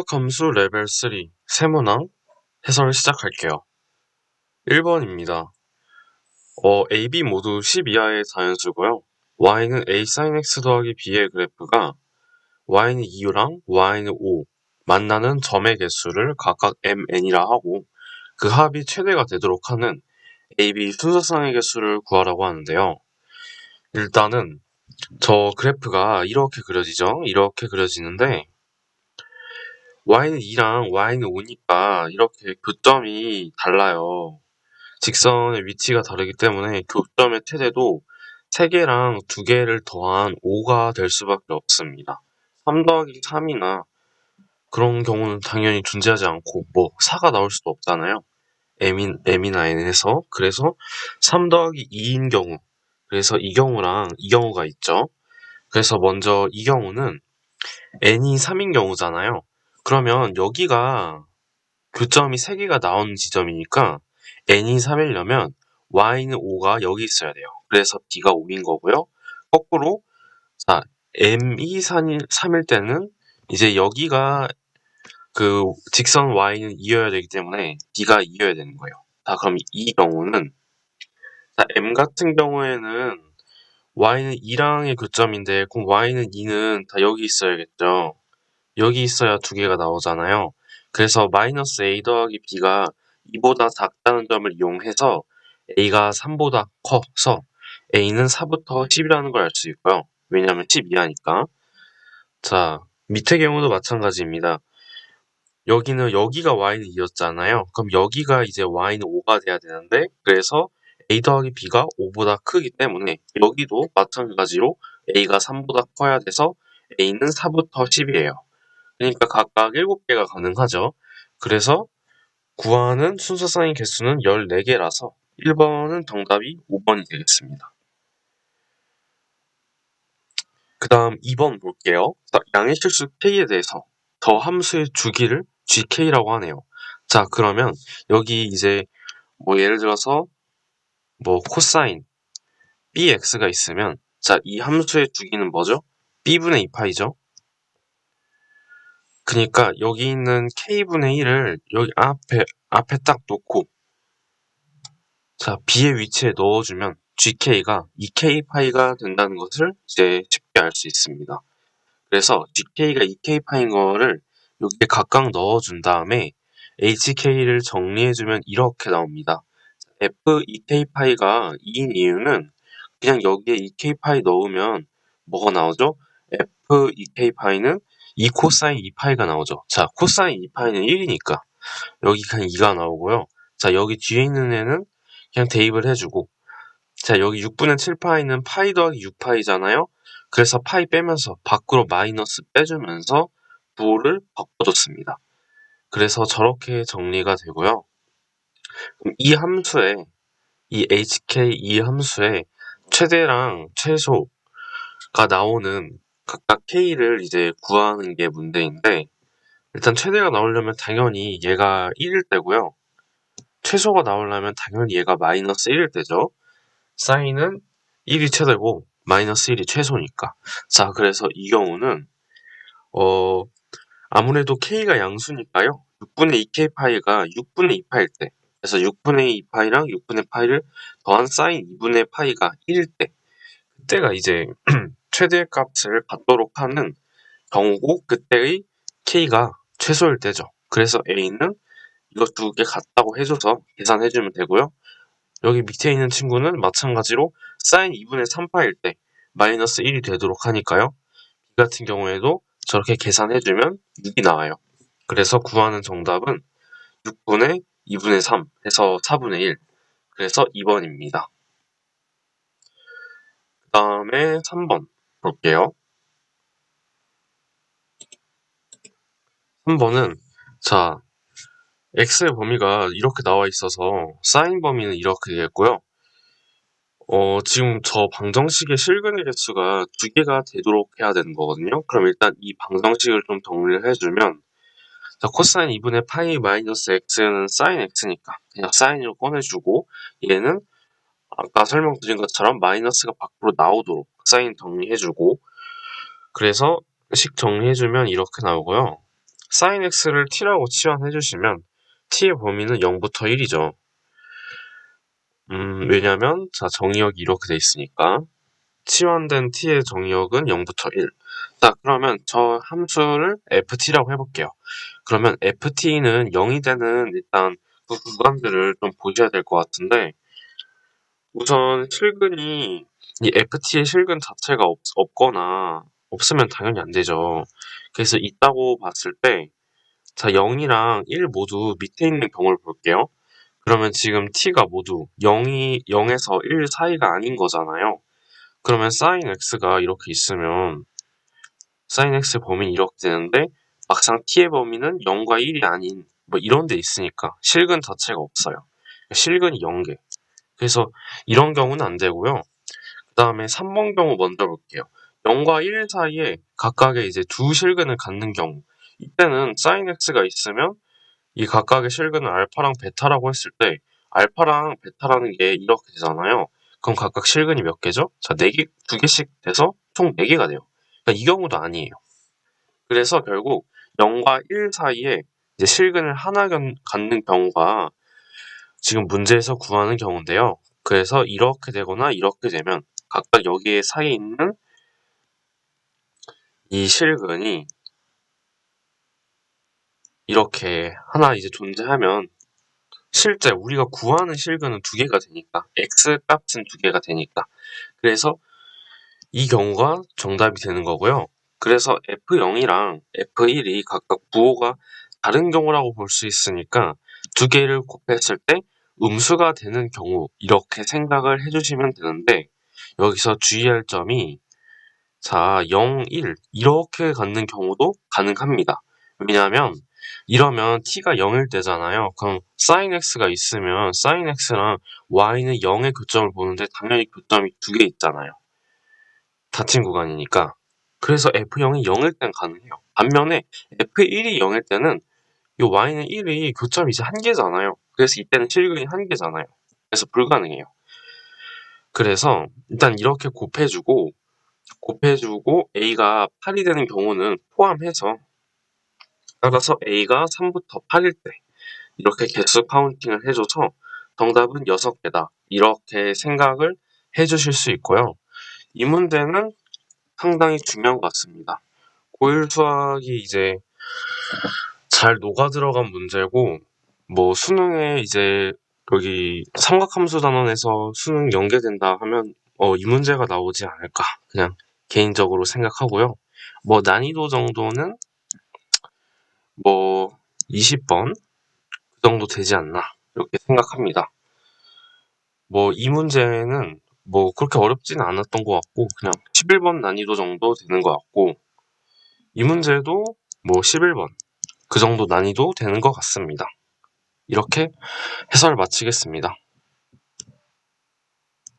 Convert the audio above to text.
수학 함수 레벨 3 세모낭 해설 시작할게요. 1번입니다. 어, A, B 모두 10 이하의 자연수고요. y는 a sin x 더하기 b의 그래프가 y는 2랑 y는 5 만나는 점의 개수를 각각 mn이라 하고 그 합이 최대가 되도록 하는 a, b 순서상의 개수를 구하라고 하는데요. 일단은 저 그래프가 이렇게 그려지죠? 이렇게 그려지는데 y는 2랑 y는 5니까 이렇게 교점이 달라요. 직선의 위치가 다르기 때문에 교점의 최대도 3개랑 2개를 더한 5가 될 수밖에 없습니다. 3 더하기 3이나 그런 경우는 당연히 존재하지 않고 뭐 4가 나올 수도 없잖아요. m인, m이나 n에서 그래서 3 더하기 2인 경우 그래서 이 경우랑 이 경우가 있죠. 그래서 먼저 이 경우는 n이 3인 경우잖아요. 그러면 여기가 교점이 3개가 나오는 지점이니까 n이 3이려면 y는 5가 여기 있어야 돼요. 그래서 b가 5인 거고요. 거꾸로 자 m이 3일 때는 이제 여기가 그 직선 y는 2여야 되기 때문에 b가 2여야 되는 거예요. 자 그럼 이 경우는 자, m 같은 경우에는 y는 2랑의 교점인데 그럼 y는 2는 다 여기 있어야겠죠. 여기 있어야 두 개가 나오잖아요. 그래서 마이너스 a 더하기 b가 2보다 작다는 점을 이용해서 a가 3보다 커서 a는 4부터 10이라는 걸 알 수 있고요. 왜냐하면 10 이하니까. 자, 밑의 경우도 마찬가지입니다. 여기는 여기가 y는 2였잖아요. 그럼 여기가 이제 y는 5가 돼야 되는데 그래서 a 더하기 b가 5보다 크기 때문에 여기도 마찬가지로 a가 3보다 커야 돼서 a는 4부터 10이에요. 그러니까 각각 7개가 가능하죠. 그래서 구하는 순서상의 개수는 14개라서 1번은 정답이 5번이 되겠습니다. 그 다음 2번 볼게요. 양의 실수 k에 대해서 더 함수의 주기를 gk라고 하네요. 자 그러면 여기 이제 뭐 예를 들어서 뭐 코사인 bx가 있으면 자 이 함수의 주기는 뭐죠? b분의 2파이죠. 그니까 여기 있는 k분의 1을 여기 앞에 앞에 딱 놓고 자 b의 위치에 넣어주면 gk가 2k파이가 된다는 것을 이제 쉽게 알 수 있습니다. 그래서 gk가 2k파인 거를 여기에 각각 넣어준 다음에 hk를 정리해주면 이렇게 나옵니다. f 2k파이가 2인 이유는 그냥 여기에 2k파이 넣으면 뭐가 나오죠? f 2k파이는 2 코사인 2파이가 나오죠. 자, 코사인 2파이는 1이니까 여기 그냥 2가 나오고요. 자, 여기 뒤에 있는 애는 그냥 대입을 해주고 자, 여기 6분의 7파이는 파이 더하기 6파이잖아요. 그래서 파이 빼면서 밖으로 마이너스 빼주면서 부호를 바꿔줬습니다. 그래서 저렇게 정리가 되고요. 이 함수에 이 hk 이 함수에 최대랑 최소가 나오는 각각 k를 이제 구하는 게 문제인데 일단 최대가 나오려면 당연히 얘가 1일 때고요. 최소가 나오려면 당연히 얘가 마이너스 1일 때죠. 사인은 1이 최대고 마이너스 1이 최소니까. 자, 그래서 이 경우는 어 아무래도 k가 양수니까요. 6분의 2k 파이가 6분의 2파일 때 그래서 6분의 2파이랑 6분의 파이를 더한 사인 2분의 파이가 1일 때 그때가 이제 최대 값을 받도록 하는 경우고 그때의 k가 최소일 때죠. 그래서 a는 이거 두 개 같다고 해줘서 계산해주면 되고요. 여기 밑에 있는 친구는 마찬가지로 사인 2분의 3파일 때 마이너스 1이 되도록 하니까요. b 같은 경우에도 저렇게 계산해주면 6이 나와요. 그래서 구하는 정답은 6분의 2분의 3 해서 4분의 1 그래서 2번입니다. 그 다음에 3번 볼게요. 3번은 자 x의 범위가 이렇게 나와 있어서 사인 범위는 이렇게 되겠고요. 어, 지금 저 방정식의 실근의 개수가 두 개가 되도록 해야 되는 거거든요. 그럼 일단 이 방정식을 좀 정리를 해주면 자, 코사인 2분의 파이 마이너스 x는 사인 x니까 그냥 사인을 꺼내주고 얘는 아까 설명드린 것처럼 마이너스가 밖으로 나오도록 사인 정리해주고 그래서 식 정리해주면 이렇게 나오고요. sin x를 t라고 치환해 주시면 t의 범위는 0부터 1이죠. 음, 왜냐면 자 정의역이 이렇게 돼 있으니까 치환된 t의 정의역은 0부터 1. 자, 그러면 저 함수를 ft라고 해볼게요. 그러면 ft는 0이 되는 일단 그 구간들을 좀 보셔야 될 것 같은데 우선 실근이 이 ft의 실근 자체가 없, 없거나 없으면 당연히 안 되죠. 그래서 있다고 봤을 때 자, 0이랑 1 모두 밑에 있는 경우를 볼게요. 그러면 지금 t가 모두 0이 0에서 1 사이가 아닌 거잖아요. 그러면 sin x가 이렇게 있으면 sin x 범위는 이렇게 되는데 막상 t의 범위는 0과 1이 아닌 뭐 이런 데 있으니까 실근 자체가 없어요. 실근이 0개. 그래서 이런 경우는 안 되고요. 그 다음에 3번 경우 먼저 볼게요. 0과 1 사이에 각각의 이제 두 실근을 갖는 경우 이때는 sin x가 있으면 이 각각의 실근을 알파랑 베타라고 했을 때 알파랑 베타라는 게 이렇게 되잖아요. 그럼 각각 실근이 몇 개죠? 자, 4개, 2개씩 돼서 총 4개가 돼요. 그러니까 이 경우도 아니에요. 그래서 결국 0과 1 사이에 이제 실근을 하나 갖는 경우가 지금 문제에서 구하는 경우인데요. 그래서 이렇게 되거나 이렇게 되면 각각 여기에 사이에 있는 이 실근이 이렇게 하나 이제 존재하면 실제 우리가 구하는 실근은 두 개가 되니까 x 값은 두 개가 되니까 그래서 이 경우가 정답이 되는 거고요. 그래서 F0이랑 F1이 각각 부호가 다른 경우라고 볼 수 있으니까 두 개를 곱했을 때 음수가 되는 경우 이렇게 생각을 해주시면 되는데 여기서 주의할 점이 자 0, 1 이렇게 갖는 경우도 가능합니다. 왜냐하면 이러면 t가 0일 때잖아요. 그럼 sin x가 있으면 sin x랑 y는 0의 교점을 보는데 당연히 교점이 두 개 있잖아요. 닫힌 구간이니까. 그래서 f0이 0일 땐 가능해요. 반면에 f1이 0일 때는 이 y는 1이 교점이 이제 한 개잖아요. 그래서 이때는 실근이 한 개잖아요. 그래서 불가능해요. 그래서 일단 이렇게 곱해주고 곱해주고 a가 8이 되는 경우는 포함해서 따라서 a가 3부터 8일 때 이렇게 개수 카운팅을 해줘서 정답은 6개다. 이렇게 생각을 해주실 수 있고요. 이 문제는 상당히 중요한 것 같습니다. 고1 수학이 이제 잘 녹아 들어간 문제고, 뭐 수능에 이제 여기 삼각함수 단원에서 수능 연계된다 하면 어, 이 문제가 나오지 않을까 그냥 개인적으로 생각하고요. 뭐 난이도 정도는 뭐 20번 그 정도 되지 않나 이렇게 생각합니다. 뭐 이 문제는 뭐 그렇게 어렵지는 않았던 것 같고 그냥 11번 난이도 정도 되는 것 같고 이 문제도 뭐 11번 그 정도 난이도 되는 것 같습니다. 이렇게 해설 마치겠습니다.